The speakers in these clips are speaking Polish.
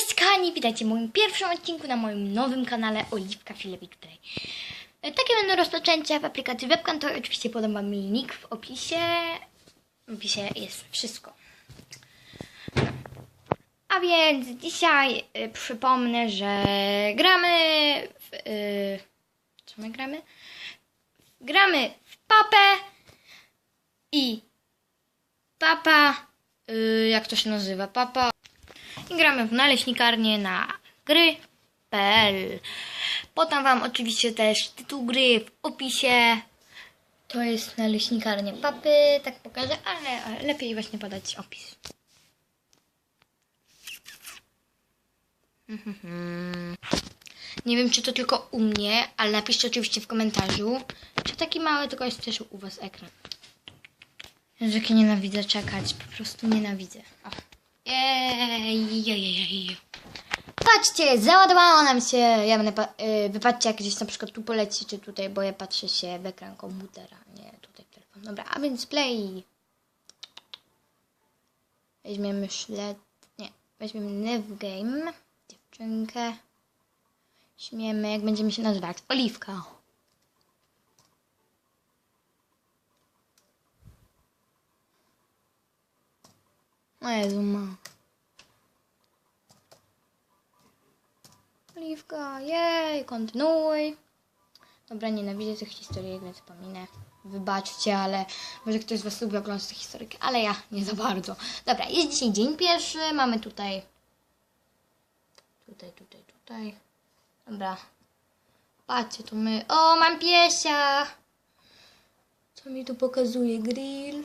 Cześć kochani, witajcie w moim pierwszym odcinku na moim nowym kanale Oliwka Filewik tutaj. E, Takie będą rozpoczęcia w aplikacji Webcam, to oczywiście podam wam mi link w opisie. W opisie jest wszystko. A więc dzisiaj y, przypomnę, że gramy w... Y, co my gramy? Gramy w papę i papa... Y, jak to się nazywa? Papa... I gramy w naleśnikarnię na gry.pl. Podam Wam oczywiście też tytuł gry w opisie. To jest naleśnikarnia papy, tak pokażę, ale lepiej właśnie podać opis. Nie wiem, czy to tylko u mnie, ale napiszcie oczywiście w komentarzu, czy taki mały tylko jest też u Was ekran. Jezu, jak ja nienawidzę czekać, po prostu nienawidzę. Jej. Patrzcie, załadowało nam się. Ja będę, pa- y, wypatrzcie jak gdzieś na przykład tu poleci, czy tutaj, bo ja patrzę się w ekran komputera, nie tutaj telefon. Dobra, a więc play. Weźmiemy szlet, nie, weźmiemy Nev Game, dziewczynkę. Śmiemy, jak będziemy się nazywać, Oliwka. O Jezu, ma. Oliwka, jej, kontynuuj. Dobra, nienawidzę tych historyjek, więc pominę. Wybaczcie, ale może ktoś z Was lubi oglądać te historyjki, ale ja nie za bardzo. Dobra, jest dzisiaj dzień pierwszy, mamy tutaj... Tutaj, tutaj, tutaj. Dobra. Patrzcie, tu my... O, mam piesia! Co mi tu pokazuje? Grill.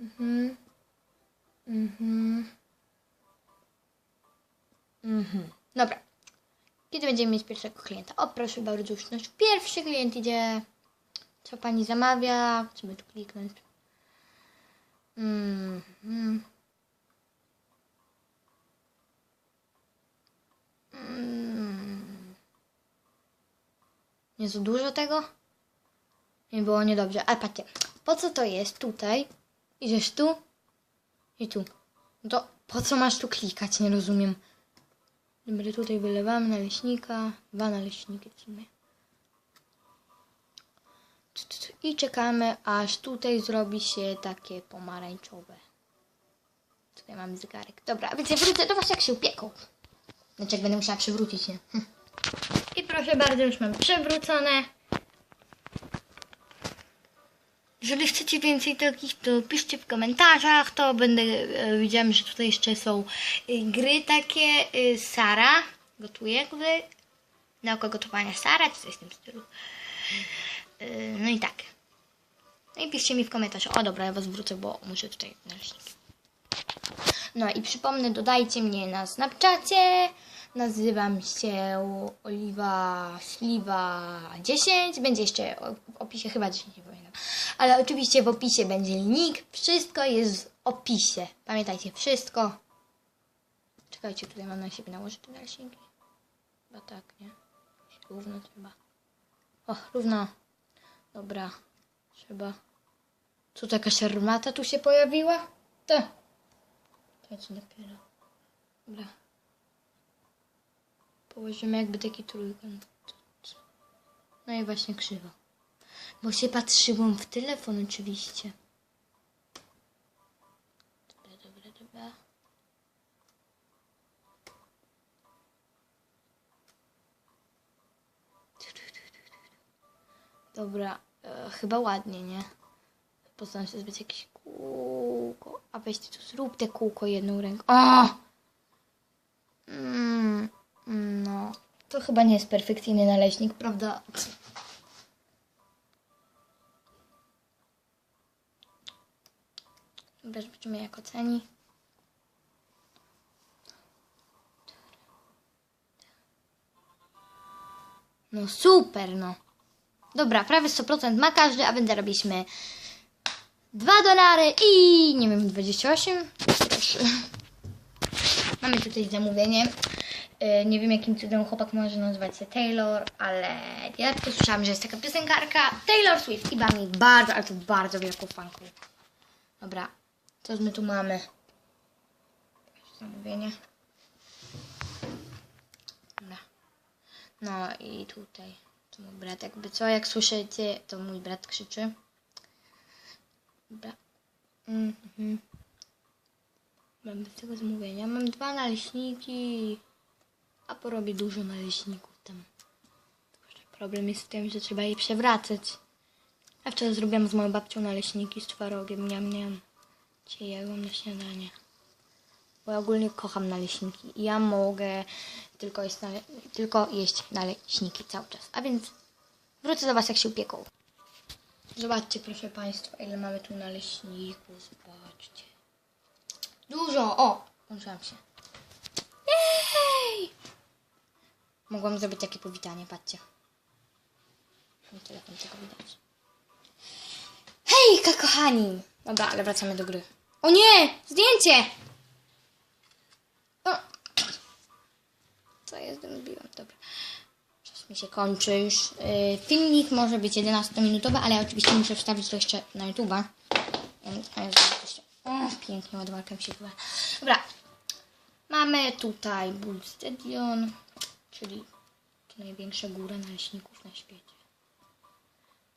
Mhm. Mhm. Mhm. Dobra. Kiedy będziemy mieć pierwszego klienta? O, proszę bardzo, już nasz pierwszy klient idzie. Co pani zamawia? Chcemy tu kliknąć. Mhm. Mm. Nie za dużo tego? Nie było niedobrze. Ale patrzcie, po co to jest tutaj? Idziesz tu i tu. No to po co masz tu klikać? Nie rozumiem. Dobra, tutaj wylewamy naleśnika. Dwa naleśniki w sumie. I czekamy, aż tutaj zrobi się takie pomarańczowe. Tutaj mamy zegarek. Dobra, więc ja wrócę do Was, jak się upieką. Znaczy, jak będę musiała przewrócić, nie? I proszę bardzo, już mam przewrócone. Jeżeli chcecie więcej takich, to piszcie w komentarzach. To będę, e, widziałam, że tutaj jeszcze są e, gry takie. e, Sara gotuje gry. Nauka gotowania Sara, czy coś w tym stylu. E, No i tak. No i piszcie mi w komentarzu. O dobra, ja was wrócę, bo muszę tutaj naleśniki. No i przypomnę, dodajcie mnie na Snapchacie. Nazywam się Oliwa Śliwa 10. Będzie jeszcze w opisie, chyba 10 nie pamiętam. Ale oczywiście w opisie będzie link. Wszystko jest w opisie. Pamiętajcie, wszystko. Czekajcie, tutaj mam na siebie nałożyć te naleśniki. Chyba tak, nie? Równo trzeba. O, równo. Dobra. Trzeba. Co, to jakaś armata tu się pojawiła? To. To co dopiero. Dobra. Położymy jakby taki trójkąt. No i właśnie krzywo. Bo się patrzyłam w telefon oczywiście. Dobra, dobra, dobra. Dobra, e, chyba ładnie, nie? Postaram się zrobić jakieś kółko. A weźcie tu, zrób te kółko jedną ręką. O! Mm, no, to chyba nie jest perfekcyjny naleśnik, prawda? Dobra, zobaczymy jak oceni. No super, no. Dobra, prawie 100% ma każdy, a będę robiliśmy 2 dolary i nie wiem, 28? Proszę. Mamy tutaj zamówienie. Yy, Nie wiem jakim cudem chłopak może nazywać się Taylor, ale ja tylko słyszałam, że jest taka piosenkarka Taylor Swift i mam jej bardzo, ale to bardzo wielką fanką. Dobra, co my tu mamy? Zamówienie. No i tutaj. To mój brat jakby co, jak słyszycie, to mój brat krzyczy. Dobra. Mhm. Mam bez tego zamówienia. Mam dwa naleśniki. A porobię dużo naleśników tam. Problem jest w tym, że trzeba je przewracać. A wczoraj zrobiłam z moją babcią naleśniki z twarogiem. Miam, miam. Dzisiaj jadłam na śniadanie. Bo ja ogólnie kocham naleśniki. I ja mogę tylko jeść, nale- tylko jeść naleśniki cały czas. A więc wrócę do Was, jak się upieką. Zobaczcie, proszę Państwa, ile mamy tu naleśników. Zobaczcie. Dużo! O! Włączyłam się. Jej! Mogłam zrobić takie powitanie, patrzcie. Mój telefon tego widać. Hejka, kochani! Dobra, ale wracamy do gry. O nie! Zdjęcie! O. Co jest, zrobiłam? Dobra. Czas mi się kończy już. Yy, filmik może być 11-minutowy, ale oczywiście muszę wstawić to jeszcze na YouTube'a. O, pięknie, ładowarka się chyba. Dobra. Mamy tutaj Bull Stadion, czyli to największa góra naleśników na świecie.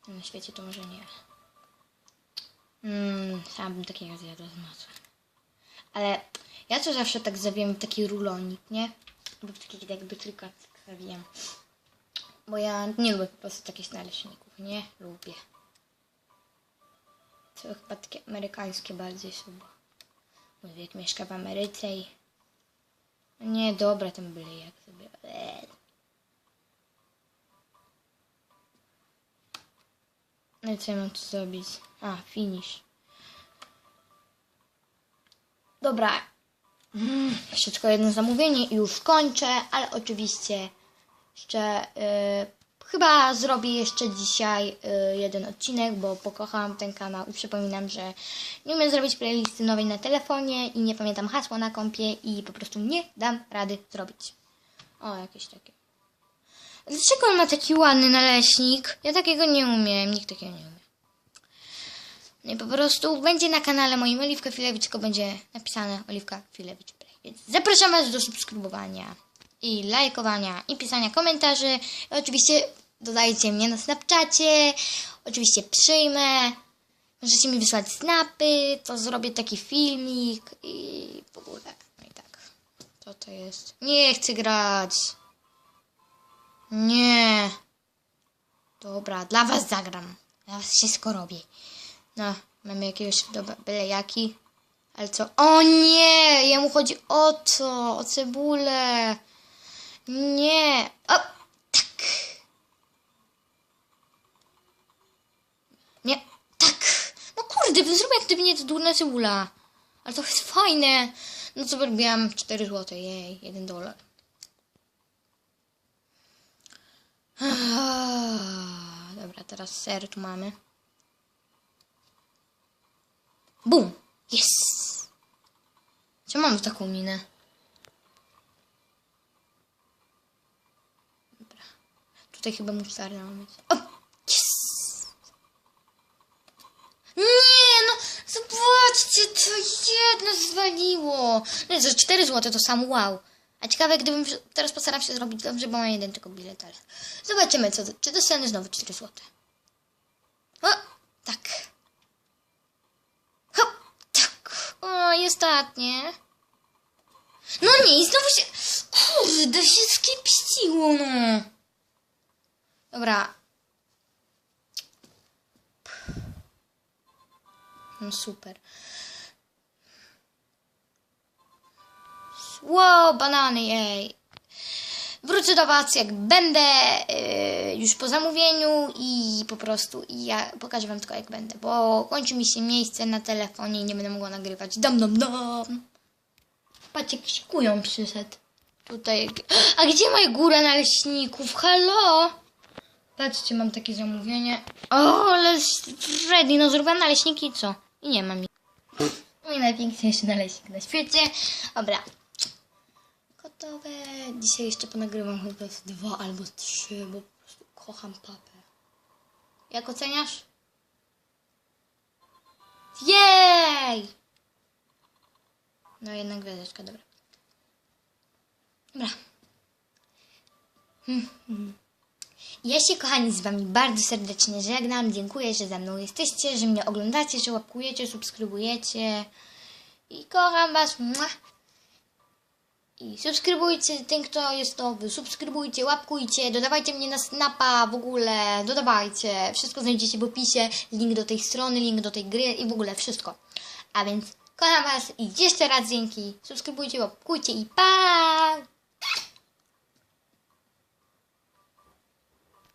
Na świecie to może nie. Mmm, sam bym takiego zjadła z masłem. Ale ja to zawsze tak zawijam w taki rulonik, nie? Bo w jakby tylko zawijam. Bo ja nie lubię po prostu takich naleśników. Nie lubię. To chyba takie amerykańskie bardziej są. bo Mój wiek mieszka w Ameryce i... Nie, dobra, ten byle jak sobie... No co ja mam tu zrobić? A, finish. Dobra. Mm, Jeszcze tylko jedno zamówienie i już kończę, ale oczywiście jeszcze y, chyba zrobię jeszcze dzisiaj y, jeden odcinek, bo pokochałam ten kanał i przypominam, że nie umiem zrobić playlisty nowej na telefonie i nie pamiętam hasła na kompie i po prostu nie dam rady zrobić. O, jakieś takie. Dlaczego on ma taki ładny naleśnik? Ja takiego nie umiem, nikt takiego nie umie. No i po prostu będzie na kanale moim Oliwka Filewicz, tylko będzie napisane Oliwka Filewicz. Więc zapraszam Was do subskrybowania i lajkowania i pisania komentarzy. I oczywiście dodajcie mnie na Snapchacie. Oczywiście przyjmę. Możecie mi wysłać snapy, to zrobię taki filmik i w ogóle. No i tak. Co to jest? Nie chcę grać. Nie. Dobra, dla was zagram. Dla was wszystko robię. No, mamy jakiegoś dobra, byle jaki. Ale co? O nie! Jemu chodzi o to, o cebulę. Nie. O, tak. Nie, tak. No kurde, zrobię jak gdyby nie to durna cebula. Ale to jest fajne. No co robiłam? 4 zł, jej, 1 dolar. Dobra, teraz ser tu mamy. Bum! Yes! Co mam taką minę? Dobra. Tutaj chyba musztarda ma być. O! Yes! Nie, no! Zobaczcie, to jedno zwaliło! No za 4 zł to sam wow. A ciekawe, gdybym teraz postaram się zrobić dobrze, bo mam jeden tylko bilet, ale zobaczymy, co, czy dostanę znowu 4 zł. O, tak. Hop, tak. O, i ostatnie. No nie, i znowu się... Kurde, się skipściło, no. Dobra. No super. Wow, banany, jej. Wrócę do Was, jak będę yy, już po zamówieniu i po prostu i ja pokażę Wam tylko, jak będę, bo kończy mi się miejsce na telefonie i nie będę mogła nagrywać. Dom, dom, dom. Patrzcie, jakiś kują przyszedł. Tutaj. A gdzie moja góra naleśników? Halo? Patrzcie, mam takie zamówienie. O, ale Freddy, no zrobiłam naleśniki co? I nie mam ich. Mój najpiękniejszy naleśnik na świecie. Dobra. Gotowe. Dzisiaj jeszcze ponagrywam chyba dwa albo trzy, bo po prostu kocham papę. Jak oceniasz? Jej! No jednak gwiazdeczka, dobra. Dobra. Ja się, kochani, z Wami bardzo serdecznie żegnam. Dziękuję, że ze mną jesteście, że mnie oglądacie, że łapkujecie, subskrybujecie. I kocham Was. I subskrybujcie, ten kto jest nowy, subskrybujcie, łapkujcie, dodawajcie mnie na snapa w ogóle, dodawajcie. Wszystko znajdziecie w opisie, link do tej strony, link do tej gry i w ogóle wszystko. A więc kocham Was i jeszcze raz dzięki. Subskrybujcie, łapkujcie i pa!